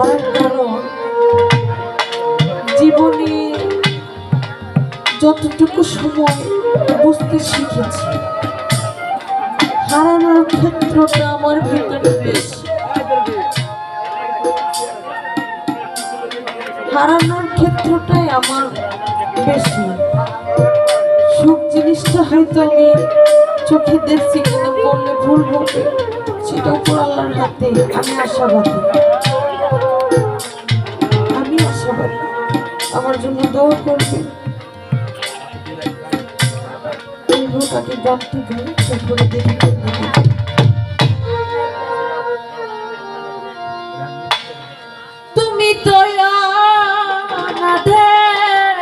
ধরার কারণ জীবনে যতটুকু সময় বুঝতে শিখেছি, হারানোর ক্ষেত্রটা আমার ভিতরে বেশি। হারানোর ক্ষেত্রটাই আমার বেশি। সুখ জিনিসটা হয়তো আমি চোখে দেখছি, কিন্তু বললে ভুল হবে সেটা উপর আল্লাহর হাতে, আমি আশাবাদী। আমি আশাবাদী আমার জন্য দোয়া করবে তাকে যাই তারপরে দেখি তুমি তো অনাথের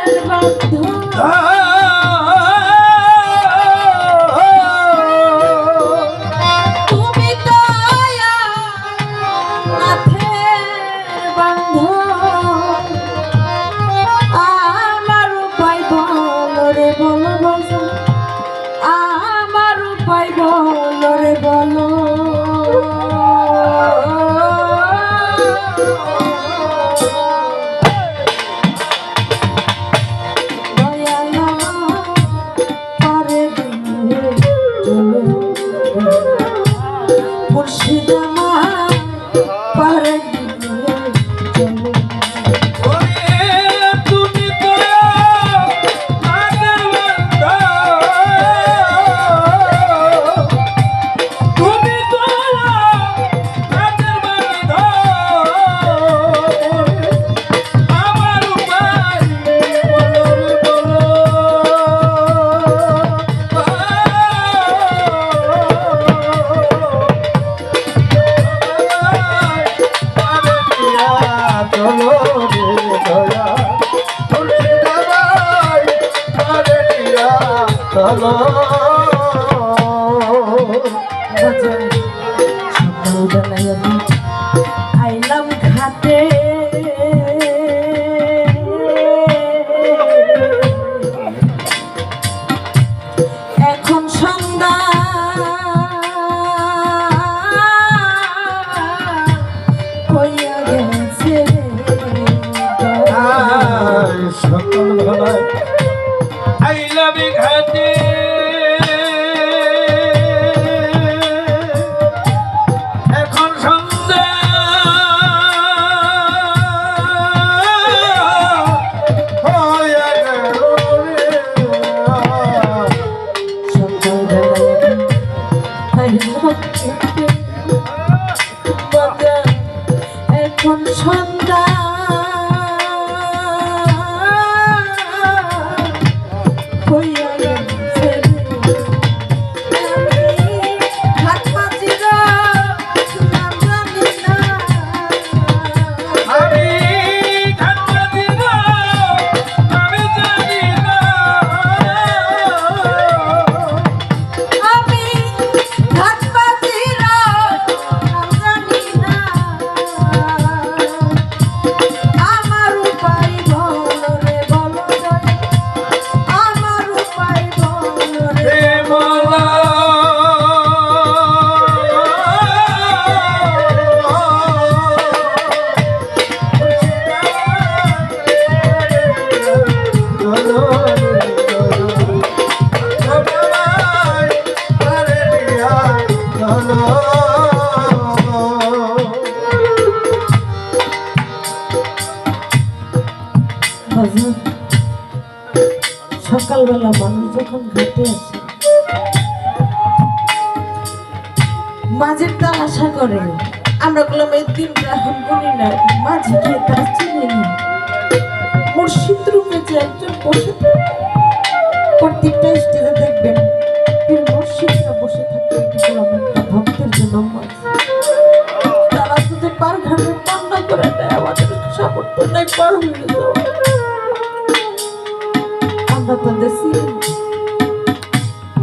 মানুষ ঘাটে আসে মাঝের তাল আশা করে, আমরা বললাম, এই দিন গ্রাহক করি না, মাঝে গিয়ে তার চিনে নি। মুর্শিদ রূপে যে একজন বসে প্রত্যেকটা স্টেজে দেখবেন পীর মুর্শিদরা বসে থাকে একটা ভক্তের জন্য তারা যদি পার ঘাটে কান্না করে দেয়, আমাদের সামর্থ্য নাই, পার হয়ে যাওয়া।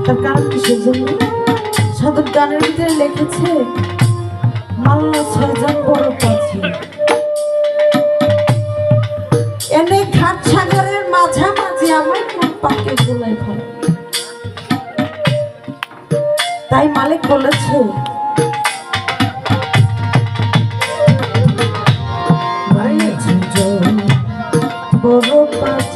তার কারণ কিসের সাধুর গানের ভিতরে লিখেছে, মাল্লা ছয়জন বড় পাখি। এনে ঘাট সাগরের মাঝামাঝি আমার কোন পাখি গোলাই ভালো তাই মালিক বলেছে বড় পাখি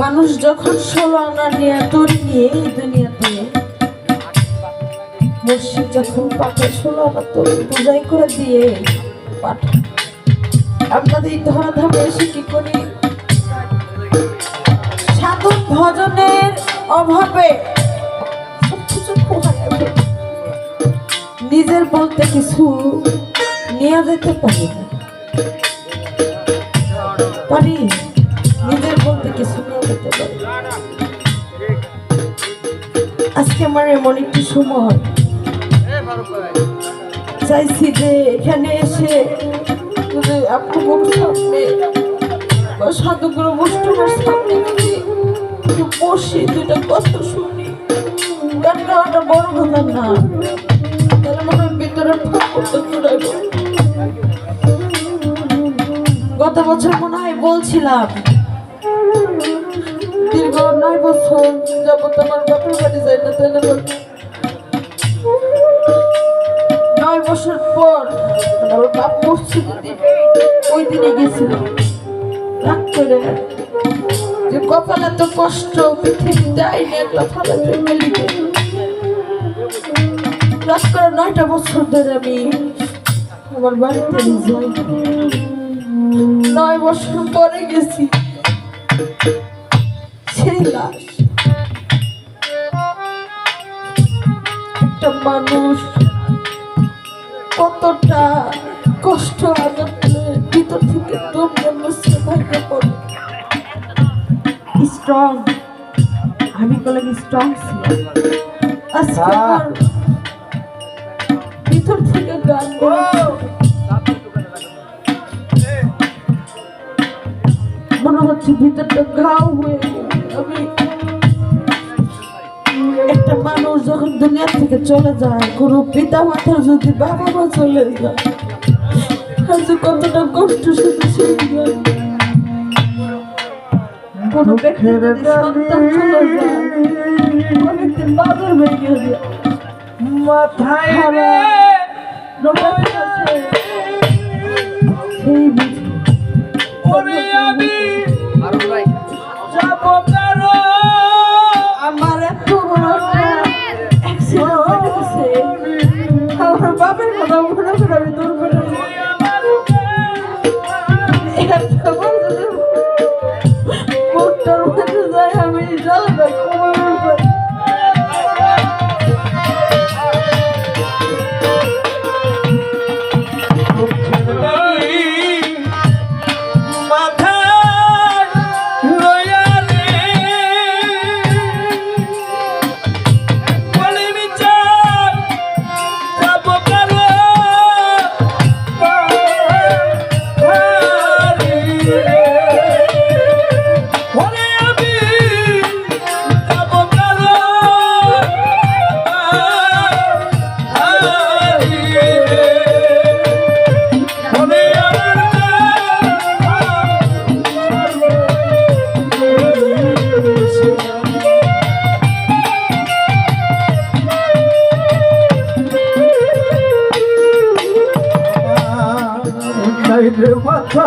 মানুষ যখন ষোলো আনা নিয়ে তৈরি নিয়ে এই দুনিয়াতে, মসজিদ যখন পাঠে ষোলো আনা তৈরি পূজাই করে দিয়ে পাঠ। আপনাদের এই ধরা ধরাধামে এসে কি করি? ভজনের অভাবে নিজের বলতে কিছু নিয়ে যেতে পারি না। পারি। নিজের বলতে কিছু নিয়ে পারি। আজকে আমার এমন একটি সময়। চাইছি যে এখানে এসে দুটা কত কথা না। মনে হয় গত বছর মনে হয় বলছিলাম, দীর্ঘ নয় বছর যাবত আমার বাপের বাড়ি যাই না তাই না? নয় বছর পর আমার বাপ যেদিন ওই দিনে গেছিল রাগ করে যে কপাল এত কষ্ট পৃথিবীতে আইনে একলা ফালাতে মেলিতে রাগ করে নয়টা বছর ধরে আমি আমার বাড়িতে যাই নয় বছর পরে গেছি। সেই লাশ। একটা মানুষ কতটা কষ্ট ভিতর থেকে পড়ে। স্ট্রং আমি বলে স্ট্রং ছিল আজকে হ্যাঁ। ভিতর থেকে গান মনে হচ্ছে ভিতরটা ঘাও হয়ে গেছে। আমি একটা মানুষ যখন দুনিয়া থেকে চলে যায় কোনো পিতা মাতার যদি বাবা মা চলে যায় যে কতটা কষ্ট যায়। কোনো ব্যক্তি সন্তান চলে যায় অনেকদিন বাজার ভেঙে যায় মাথায় রে নবাব আছে সেই বুঝে আমি যাব কারও এত আমার বাপের কথা মনে করে আমি দূর করে निर्वाचा